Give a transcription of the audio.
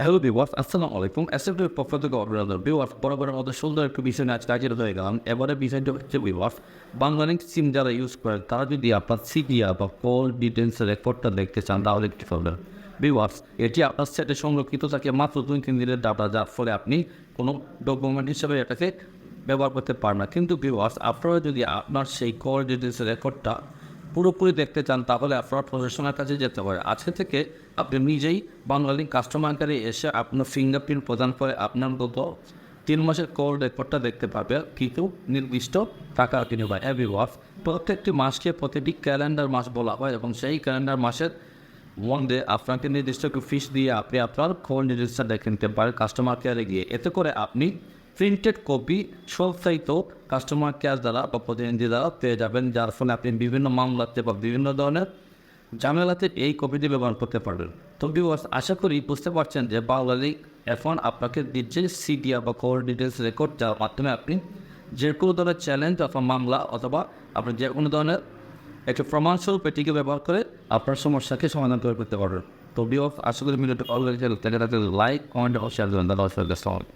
Hello বিওয়ার্স আসসালামু আলাইকুম এসএফটির পক্ষ থেকে অভিনন্দন বিওয়ার্স বরাবরের মতো সুন্দর একটু বিষয় নিয়ে আজকে হাজির হয়ে গেলাম এবারে বিষয়টা হচ্ছে বিওয়ার্স বাংলালিংক সিম যারা ইউজ করেন তারা যদি আপনার সিডিয়া বা কল ডিটেলস রেকর্ডটা দেখতে চান তাহলে একটি প্রবলেম বিওয়ার্স এটি আপনার সেটে সংরক্ষিত থাকে মাত্র দুই তিন দিনের ডাটা যার ফলে আপনি কোনো ডকুমেন্ট হিসেবে এটাকে ব্যবহার করতে পারেন না। কিন্তু বিওয়ার্স আপনারা যদি আপনার সেই কল ডিটেলস রেকর্ডটা পুরোপুরি দেখতে চান, তাহলে আপনার প্রফেশনের কাছে যেতে হবে। আজকে থেকে আপনি নিজেই বাঙালি কাস্টমার কেয়ারে এসে আপনার ফিঙ্গারপ্রিন্ট প্রদান করে আপনার গত তিন মাসের কল রেকর্ডটা দেখতে পাবে। কিন্তু নির্দিষ্ট টাকা কিনে এভরি ওয়ার্স প্রত্যেকটি মাসকে প্রতিটি ক্যালেন্ডার মাস বলা হয় এবং সেই ক্যালেন্ডার মাসের ওয়ান ডে আপনাকে নির্দিষ্ট একটু ফিস দিয়ে আপনি আপনার কল ডিটেলসটা দেখে নিতে পারেন কাস্টমার কেয়ারে গিয়ে। এতে করে আপনি প্রিন্টেড কপি সবসাইত কাস্টমার কেয়ার দ্বারা বা প্রতিনিধি দ্বারা পেয়ে যাবেন, যার ফলে আপনি বিভিন্ন মামলাতে বা বিভিন্ন ধরনের ঝামেলাতে এই কপিটি ব্যবহার করতে পারবেন। তো আশা করি বুঝতে পারছেন যে বাংলালি এখন আপনাকে দিচ্ছে সিডিয়া বা কোর ডিটেলস রেকর্ড যার মাধ্যমে আপনি যে কোনো ধরনের চ্যালেঞ্জ অথবা মামলা অথবা আপনি যে কোনো ধরনের একটা প্রমাণস্বরূপ এটিকে ব্যবহার করে আপনার সমস্যাকে সমাধান করে করতে পারবেন। তো ভিউয়ার্স আশা করি ভালো লাইক কমেন্ট ও শেয়ার করবেন দাদা